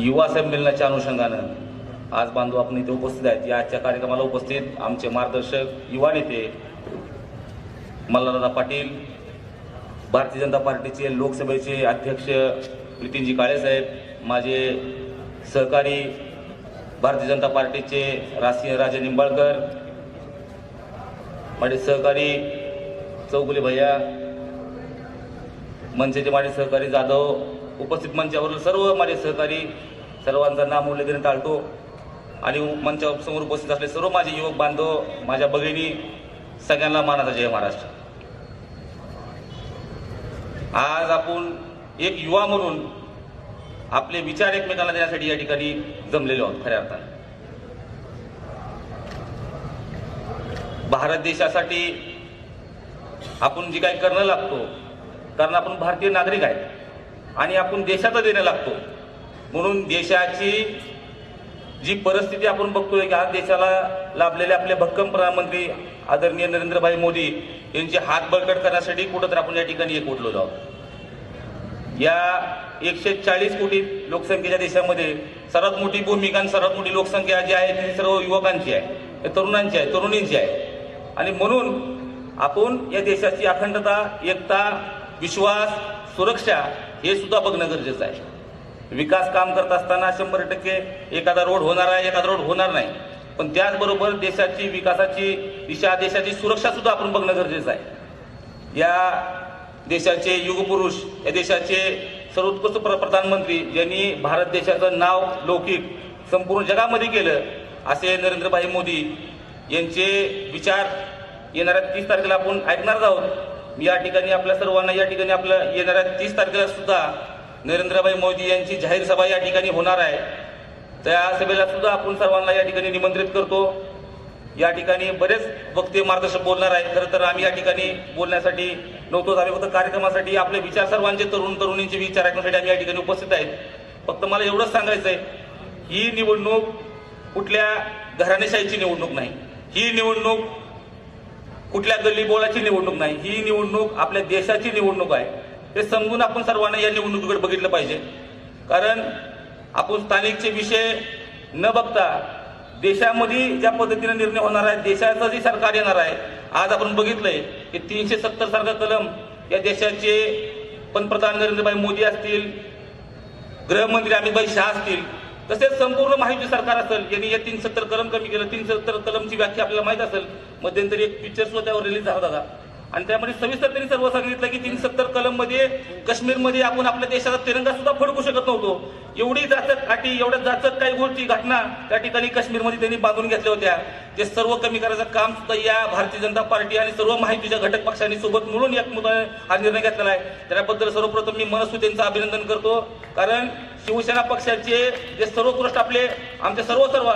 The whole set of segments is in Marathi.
युवा संमेलनाच्या अनुषंगानं आज बांधव आपण इथे उपस्थित आहेत. या आजच्या कार्यक्रमाला उपस्थित आमचे मार्गदर्शक युवा नेते मल्हारदादा पाटील भारतीय जनता पार्टीचे लोकसभेचे अध्यक्ष नितीनजी काळेसाहेब माझे सहकारी भारतीय जनता पार्टीचे राष्ट्रीय राजे निंबाळकर माझे सहकारी चौगुले भैया मनसेचे माझे सहकारी जाधव उपस्थित मंचावरील सर्व माझे सहकारी सर्वांचं नाम उल्लेख टाळतो. आणि मंचावर समोर उपस्थित असले सर्व माझे युवक बांधव माझ्या भगिनी सगळ्यांना मानाचा जय महाराष्ट्र. आज आपण एक युवा म्हणून आपले विचार एकमेकांना देण्यासाठी या ठिकाणी जमलेलो आहोत खऱ्या अर्थाने. भारत देशासाठी आपण जे काही करणं लागतो कारण आपण भारतीय नागरिक आहे आणि आपण देशाचा देणं लागतो. म्हणून देशाची जी परिस्थिती आपण बघतोय की आज देशाला लाभलेले आपले भक्कम प्रधानमंत्री आदरणीय नरेंद्रभाई मोदी यांचे हात बळकट करण्यासाठी कुठंतरी आपण या ठिकाणी एक उठलो जाऊ या एकशे चाळीस कोटी लोकसंख्येच्या देशामध्ये सर्वात मोठी भूमिका आणि सर्वात मोठी लोकसंख्या जी आहे ती सर्व युवकांची आहे तरुणांची आहे तरुणींची आहे. आणि म्हणून आपण या देशाची अखंडता एकता विश्वास सुरक्षा हे सुद्धा बघणं गरजेचं आहे. विकास काम करत असताना शंभर टक्के एखादा रोड होणार आहे एखादा रोड होणार नाही. पण त्याचबरोबर देशाची विकासाची दिशा देशाची सुरक्षा सुद्धा आपण बघणं गरजेचं आहे. या देशाचे युगपुरुष या देशाचे सर्वोत्कृष्ट प्र- प्रधानमंत्री ज्यांनी भारत देशाचं नाव लौकिक संपूर्ण जगामध्ये केलं असे नरेंद्रभाई मोदी यांचे विचार येणाऱ्या तीस तारखेला आपण ऐकणार आहोत. या ठिकाणी आपल्या सर्वांना या ठिकाणी आपल्या येणाऱ्या तीस तारखेला सुद्धा नरेंद्रभाई मोदी यांची जाहीर सभा या ठिकाणी होणार आहे. त्या सभेला सुद्धा आपण सर्वांना या ठिकाणी निमंत्रित करतो. या ठिकाणी बरेच वक्ते मार्गदर्शक बोलणार आहेत. खरं तर आम्ही या ठिकाणी बोलण्यासाठी नव्हतोच आम्ही फक्त कार्यक्रमासाठी आपले विचार सर्वांचे तरुण तरुणींचे विचार ऐकण्यासाठी आम्ही या ठिकाणी उपस्थित आहेत. फक्त मला एवढंच सांगायचं आहे ही निवडणूक कुठल्या घराणेशाहीची निवडणूक नाही. ही निवडणूक कुठल्या गल्ली बोलाची निवडणूक नाही. ही निवडणूक आपल्या देशाची निवडणूक आहे. हे समजून आपण सर्वांना या निवडणुकीकडे बघितलं पाहिजे. कारण आपण स्थानिकचे विषय न बघता देशामध्ये ज्या पद्धतीने निर्णय होणार आहे देशाचं जे सरकार येणार आहे आज आपण बघितलंय की तीनशे सत्तर सारखा कलम या देशाचे पंतप्रधान नरेंद्रभाई मोदी असतील गृहमंत्री अमितभाई शहा असतील तसेच संपूर्ण माहिती सरकार असेल यांनी या तीन सत्तर कलम कमी केलं. तीन सत्तर कलमची व्याख्या आपल्याला माहीत असेल. मध्यंतरी एक पिक्चर सुद्धा त्यावर रिलीज झाला होता. आणि त्यामध्ये सविस्तर त्यांनी सर्व सांगितलं की तीन सत्तर कलममध्ये काश्मीरमध्ये आपण आपल्या देशाचा तिरंगा सुद्धा फडकू शकत नव्हतो. एवढी जाचक काठी एवढ्या जाचक काही गोष्टी घटना त्या ठिकाणी काश्मीरमध्ये त्यांनी बांधून घेतल्या होत्या. ते सर्व कमी करायचं काम सुद्धा या भारतीय जनता पार्टी आणि सर्व माहितीच्या घटक पक्षांनी सोबत मिळून एकमताने हा निर्णय घेतलेला आहे. त्याबद्दल सर्वप्रथम मी मनस्वी अभिनंदन करतो. कारण शिवसेना पक्षाचे जे सर्वोत्कृष्ट आपले आमचे सर्व सर्व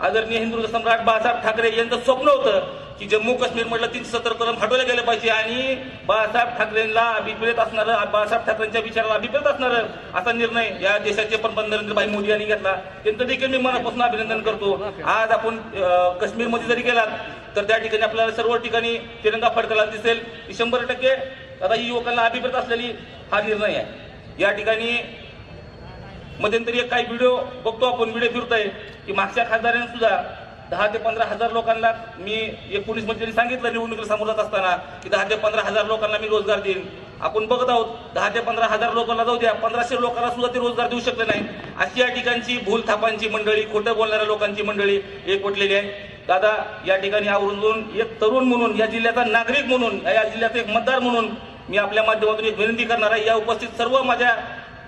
आदरणीय हिंदू सम्राट बाळासाहेब ठाकरे यांचं स्वप्न होतं की जम्मू काश्मीर मधलं तीनशे सत्तर कलम हटवलं गेलं पाहिजे आणि बाळासाहेब ठाकरेंना अभिप्रेत असणारं बाळासाहेब ठाकरेंच्या विचाराला अभिप्रेत असणारं असा निर्णय या देशाचे पंतप्रधान नरेंद्रभाई मोदी यांनी घेतला. त्यांचं देखील मी मनापासून अभिनंदन करतो. आज आपण अं, काश्मीरमध्ये जरी गेलात तर त्या ठिकाणी आपल्याला सर्व ठिकाणी तिरंगा फडकला दिसेल. की शंभर टक्के आता युवकांना अभिप्रेत असलेली हा निर्णय आहे. या ठिकाणी मध्यंतरी एक काही व्हिडिओ बघतो आपण व्हिडिओ फिरतोय. की मागच्या खासदाराने सुद्धा दहा ते पंधरा हजार लोकांना मी एकोणीसमध्ये त्यांनी सांगितलं निवडणुकीला समोर जात असताना की दहा ते पंधरा हजार लोकांना मी रोजगार देईन. आपण बघत आहोत दहा ते पंधरा हजार लोकांना जाऊ द्या पंधराशे लोकांना सुद्धा ते रोजगार देऊ शकले नाही. अशी या ठिकाणची भूल थापांची मंडळी खोटं बोलणाऱ्या लोकांची मंडळी एकवटलेली आहे. दादा या ठिकाणी आवरून एक तरुण म्हणून या जिल्ह्याचा नागरिक म्हणून या जिल्ह्याचा एक मतदार म्हणून मी आपल्या माध्यमातून एक विनंती करणार आहे. या उपस्थित सर्व माझ्या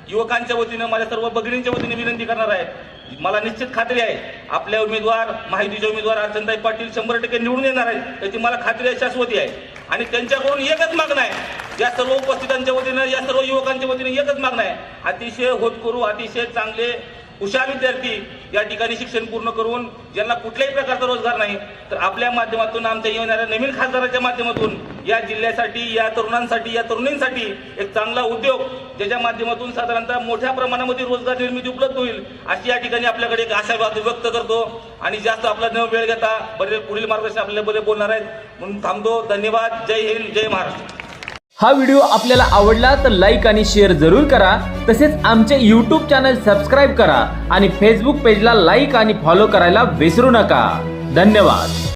युवकांच्या वतीनं माझ्या सर्व भगिनींच्या वतीने विनंती करणार आहे. मला निश्चित खात्री आहे आपल्या उमेदवार माहितीचे उमेदवार अर्चनताई पाटील शंभर टक्के निवडून येणार आहेत त्याची मला खात्री आहे शाश्वती आहे. आणि त्यांच्याकडून एकच मागणं आहे या सर्व उपस्थितांच्या वतीनं या सर्व युवकांच्या वतीने एकच मागणं आहे. अतिशय होतकरू अतिशय चांगले हुशार विद्यार्थी या ठिकाणी शिक्षण पूर्ण करून ज्यांना कुठल्याही प्रकारचा रोजगार नाही तर आपल्या माध्यमातून आमच्या येणाऱ्या नवीन खासदाराच्या माध्यमातून या जिल्ह्यासाठी या तरुणांसाठी या तरुणींसाठी एक चांगला उद्योग ज्याच्या माध्यमातून साधारणतः मोठ्या प्रमाणामध्ये रोजगार निर्मिती उपलब्ध होईल अशी या ठिकाणी आपल्याकडे एक आशा व्यक्त करतो. आणि जास्त आपला न वेळ घेता बरे पुढील मार्गदर्शन आपल्याबद्दल बोलणार आहेत. म्हणून थांबतो. धन्यवाद. जय हिंद जय महाराष्ट्र. हा व्हिडिओ आपल्याला आवडला तर लाईक आणि शेअर जरूर करा. तसेच आमचे यूट्यूब चॅनल सबस्क्राईब करा. आणि फेसबुक पेजला लाईक आणि फॉलो करायला विसरू नका. धन्यवाद.